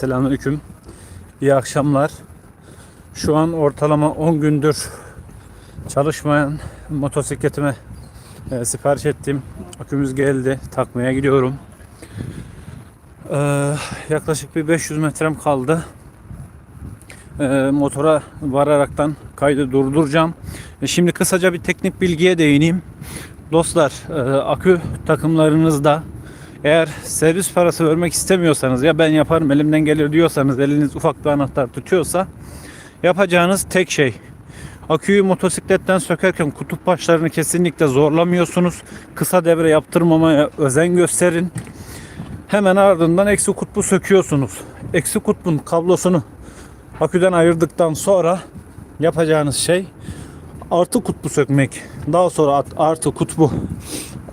Selamünaleyküm. İyi akşamlar. Şu an ortalama 10 gündür çalışmayan motosikletime e, sipariş ettim. Akümüz geldi. Takmaya gidiyorum. Ee, yaklaşık bir 500 metrem kaldı. Ee, motora vararaktan kaydı durduracağım. E, şimdi kısaca bir teknik bilgiye değineyim. Dostlar, e, akü takımlarınızda eğer servis parası vermek istemiyorsanız ya ben yaparım elimden gelir diyorsanız eliniz ufak bir anahtar tutuyorsa yapacağınız tek şey aküyü motosikletten sökerken kutup başlarını kesinlikle zorlamıyorsunuz. Kısa devre yaptırmamaya özen gösterin. Hemen ardından eksi kutbu söküyorsunuz. Eksi kutbun kablosunu aküden ayırdıktan sonra yapacağınız şey artı kutbu sökmek. Daha sonra artı kutbu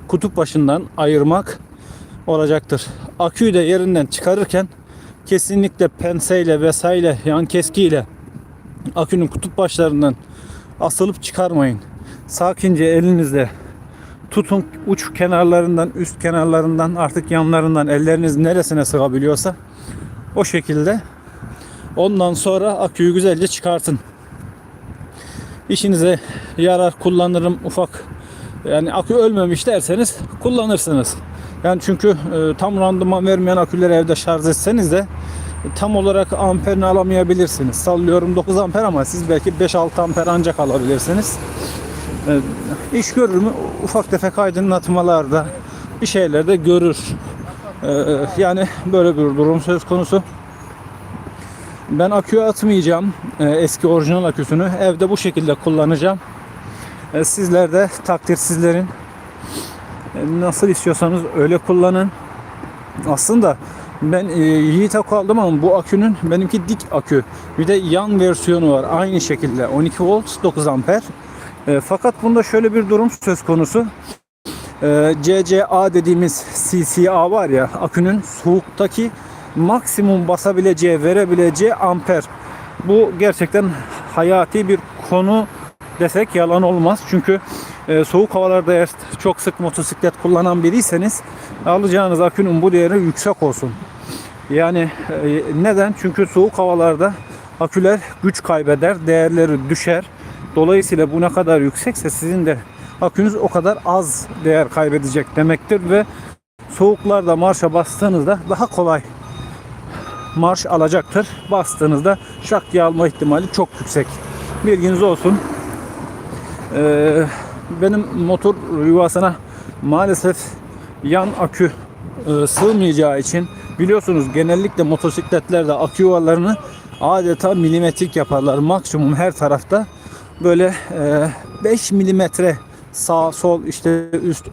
kutup başından ayırmak olacaktır. Aküyü de yerinden çıkarırken kesinlikle penseyle vesaire yan keskiyle akünün kutup başlarından asılıp çıkarmayın. Sakince elinizle tutun uç kenarlarından, üst kenarlarından, artık yanlarından elleriniz neresine sığabiliyorsa o şekilde ondan sonra aküyü güzelce çıkartın. İşinize yarar kullanırım ufak yani akü ölmemiş derseniz kullanırsınız. Yani çünkü e, tam randıman vermeyen aküleri evde şarj etseniz de tam olarak amperini alamayabilirsiniz. Sallıyorum 9 amper ama siz belki 5-6 amper ancak alabilirsiniz. E, iş görür mü? Ufak tefek aydınlatmalarda bir şeyler de görür. E, yani böyle bir durum söz konusu. Ben aküye atmayacağım e, eski orijinal aküsünü. Evde bu şekilde kullanacağım. E, sizler de takdir sizlerin. E, Nasıl istiyorsanız öyle kullanın. Aslında ben e, Yiğit akü aldım ama bu akünün benimki dik akü. Bir de yan versiyonu var. Aynı şekilde 12 volt 9 amper. E, fakat bunda şöyle bir durum söz konusu. E, CCA dediğimiz CCA var ya akünün soğuktaki maksimum basabileceği, verebileceği amper. Bu gerçekten hayati bir konu desek yalan olmaz. Çünkü e, soğuk havalarda eğer çok sık motosiklet kullanan biriyseniz alacağınız akünün bu değeri yüksek olsun. Yani e, neden? Çünkü soğuk havalarda aküler güç kaybeder, değerleri düşer. Dolayısıyla bu ne kadar yüksekse sizin de akünüz o kadar az değer kaybedecek demektir ve soğuklarda marşa bastığınızda daha kolay marş alacaktır. Bastığınızda şak diye alma ihtimali çok yüksek. Bilginiz olsun. Ee, benim motor yuvasına maalesef yan akü e, sığmayacağı için biliyorsunuz genellikle motosikletlerde akü yuvalarını adeta milimetrik yaparlar. Maksimum her tarafta böyle e, 5 milimetre sağ sol işte üst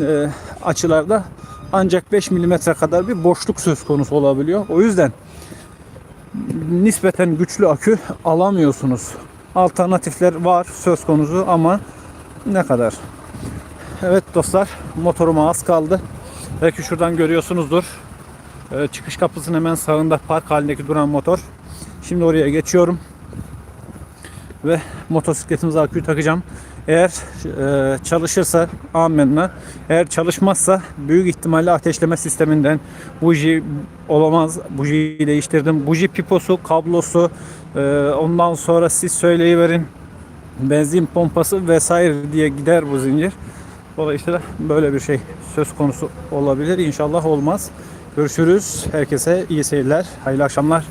e, açılarda ancak 5 milimetre kadar bir boşluk söz konusu olabiliyor. O yüzden nispeten güçlü akü alamıyorsunuz. Alternatifler var söz konusu ama ne kadar? Evet dostlar motoruma az kaldı. Belki şuradan görüyorsunuzdur. Ee, çıkış kapısının hemen sağında park halindeki duran motor. Şimdi oraya geçiyorum. Ve motosikletimize aküyü takacağım. Eğer e, çalışırsa amenna. Eğer çalışmazsa büyük ihtimalle ateşleme sisteminden buji olamaz. Bujiyi değiştirdim. Buji piposu, kablosu, e, ondan sonra siz söyleyiverin benzin pompası vesaire diye gider bu zincir. Dolayısıyla böyle bir şey söz konusu olabilir. İnşallah olmaz. Görüşürüz. Herkese iyi seyirler. Hayırlı akşamlar.